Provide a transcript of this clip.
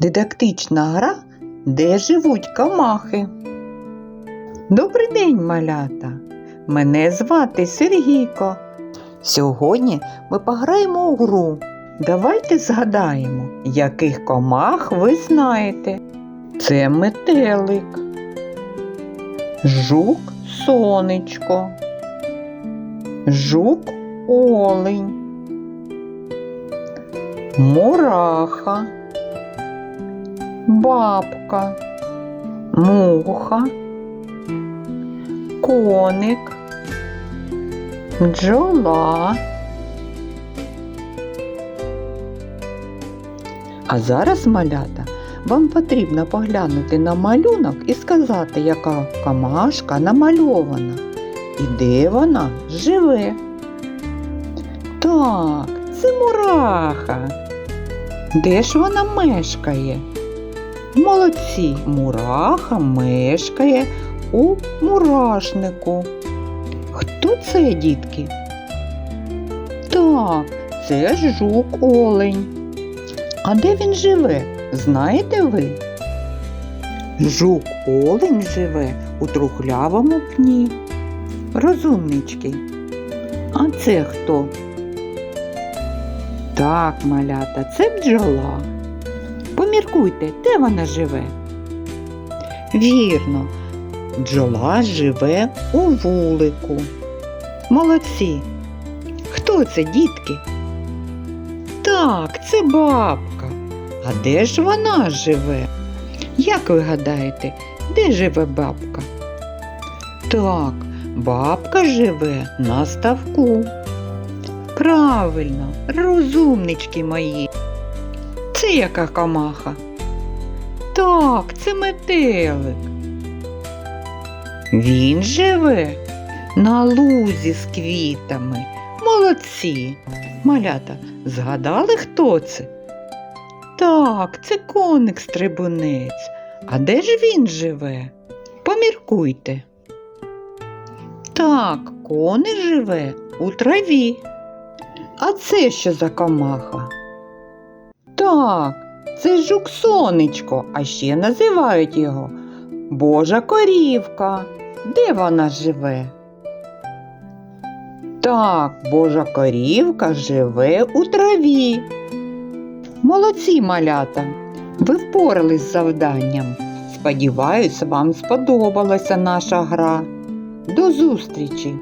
Дидактична гра, де живуть камахи. Добрий день, малята! Мене звати Сергійко. Сьогодні ми пограємо у гру. Давайте згадаємо, яких комах ви знаєте. Це метелик, жук сонечко, жук олень, мураха, бабка, муха, коник, бджола. А зараз, малята, вам потрібно поглянути на малюнок і сказати, яка камашка намальована і де вона живе. Так, це мураха. Де ж вона мешкає? Молодці, мураха мешкає у мурашнику. Хто це, дітки? Так, це жук олень. А де він живе? Знаєте ви? Жук олень живе у трухлявому пні. Розумнички. А це хто? Так, малята, це бджола. Поміркуйте, де вона живе? Вірно, бджола живе у вулику. Молодці. Хто це, дітки? Так, це бабка. А де ж вона живе? Як ви гадаєте, де живе бабка? Так, бабка живе на ставку. Правильно, розумнички мої. Це яка камаха? Так, це метелик. Він живе на лузі з квітами. Молодці. Малята, згадали, хто це? Так, це коник стрибунець. А де ж він живе? Поміркуйте. Так, коник живе у траві. А це що за комаха? Так, це жук сонечко, а ще називають його Божа корівка. Де вона живе? Так, Божа корівка живе у траві. Молодці малята, ви впорались з завданням. Сподіваюсь, вам сподобалася наша гра. До зустрічі!